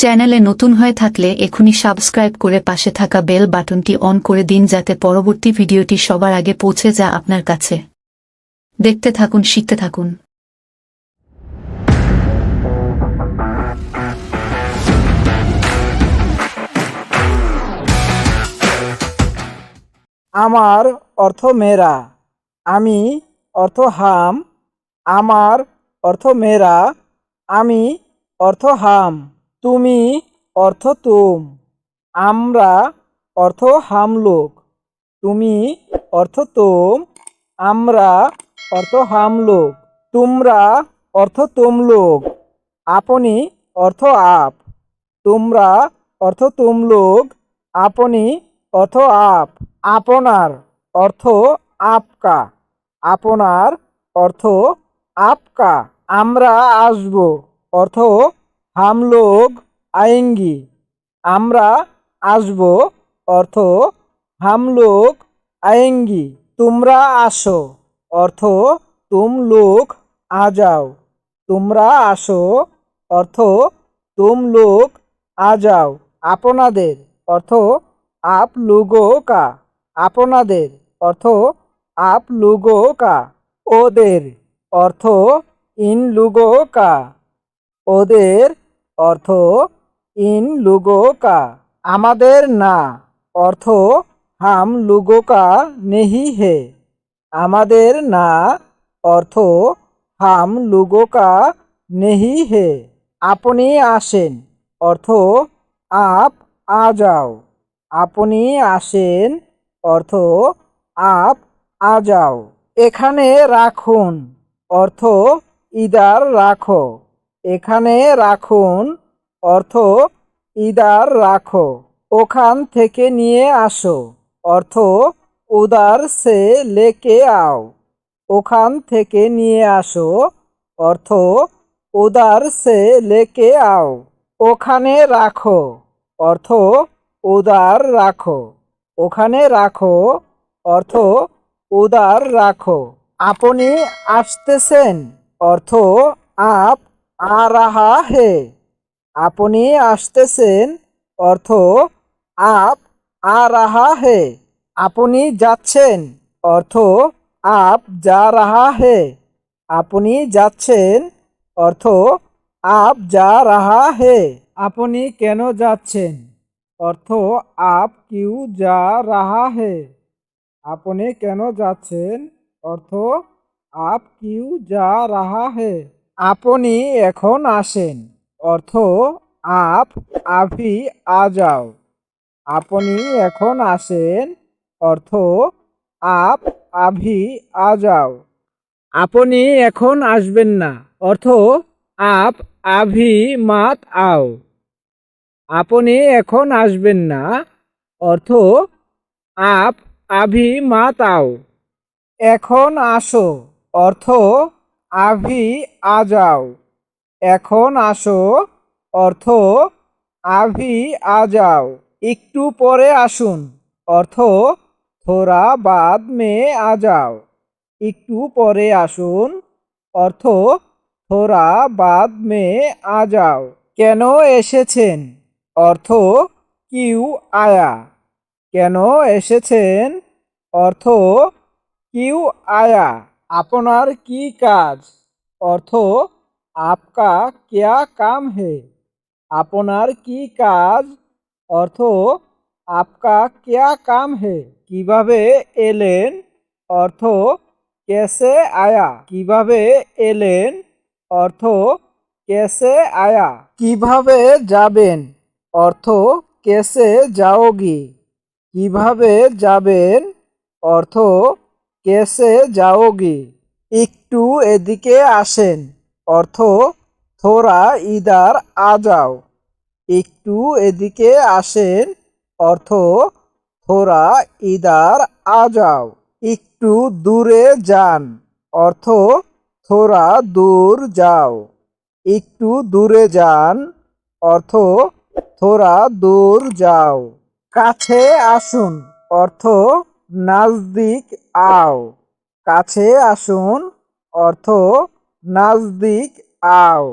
চ্যানেলে নতুন হয়ে থাকলে এখনই সাবস্ক্রাইব করে পাশে থাকা বেল বাটনটি অন করে দিন যাতে পরবর্তী ভিডিওটি সবার আগে পৌঁছে যা আপনার কাছে। দেখতে থাকুন, শিখতে থাকুন। আমার অর্থ মেরা আমি অর্থ হাম, আমার অর্থ মেরা আমি অর্থ হাম। তুমি অর্থ তুম, আমরা অর্থ হাম লোক তুমি অর্থ তুম, আমরা অর্থ হাম লোক তোমরা অর্থ তুম লোক আপনি অর্থ আপ। তোমরা অর্থ তুম লোক আপনি অর্থ আপ। আপনার অর্থ আপকা, আপনার অর্থ আপকা। আমরা আসব, অর্থ হাম লোগ আয়েঙ্গি আমরা আসব অর্থ হাম লোগ আয়েঙ্গি তোমরা আসো অর্থ তুম লোক আ যাও। তোমরা আসো অর্থ তুম লোক আ যাও। আপনাদের অর্থ আপ লুগো কা। আপনাদের অর্থ আপ লুগো কা। ওদের অর্থ ইন লুগো কা। ওদের অর্থ ইন লুগো কা আমাদের না। অর্থ, হাম লুগো কা নেহি হে। আমাদের না। অর্থ, হাম লুগো কা নেহি হে। আপনি আসেন। অর্থ, আপ আ যাও। আপনি আসেন। অর্থ, আপ আ যাও। এখানে রাখুন। অর্থ, ইদার রাখো। এখানে রাখুন অর্থ, ইদার রাখো। ওখান থেকে নিয়ে আসো। অর্থ, উদার সে লেকে আও। ওখান থেকে নিয়ে আসো। অর্থ, উদার সে লেকে আও। ওখানে রাখো। অর্থ, উদার রাখো। ওখানে রাখো। অর্থ, উদার রাখো। আপনি আসতেছেন। অর্থ, আপ আ রাহা হে আপনি আসতেছেন অর্থ আপ আ রাহা হে আপনি যাচ্ছেন অর্থ আপ যা রাহা হে আপনি যাচ্ছেন অর্থ আপ যা রাহা হে আপনি কেন যাচ্ছেন? অর্থ আপ কিউ যা রাহা হে আপনি কেন যাচ্ছেন? অর্থ আপ কিউ যা রাহা হে আপনি এখন আসেন। অর্থ, আপ আভি আ যাও আপনি এখন আসেন। অর্থ, আপ আভি আ যাও আপনি এখন আসবেন না। অর্থ, আপ আভি মাত আও। আপনি এখন আসবেন না। অর্থ, আপ আভি মাত আও। এখন আসো। অর্থ আভি আ যাও এখন আসো, অর্থ আভি আ যাও একটু পরে আসুন, অর্থ থোড়া বাদ মে আ যাও একটু পরে আসুন, অর্থ থোড়া বাদ মে আ যাও কেন এসেছেন? অর্থ কিউ আয়া। কেন এসেছেন? অর্থ কিউ আয়া। আপনার কি কাজ? অর্থ, আপকা কেয়া কাম হে? আপনার কি কাজ? অর্থ, আপকা কেয়া কাম হে? কীভাবে এলেন? অর্থ, কেসে আয়া? কীভাবে এলেন? অর্থ, কেসে আয়া? কীভাবে যাবেন? অর্থ, কেসে যাওগি? কীভাবে যাবেন? অর্থ কেসে যাওগি। একটু এদিকে আসেন। অর্থ থোড়া ইদার আ যাও একটু এদিকে আসেন। অর্থ থোড়া ইদার আ যাও একটু দূরে যান। অর্থ থোড়া দূর যাও। একটু দূরে যান। অর্থ থোড়া দূর যাও। কাছে আসুন। অর্থ নাজদিক আও। কাছে আসুন অর্থ নাজদিক আও।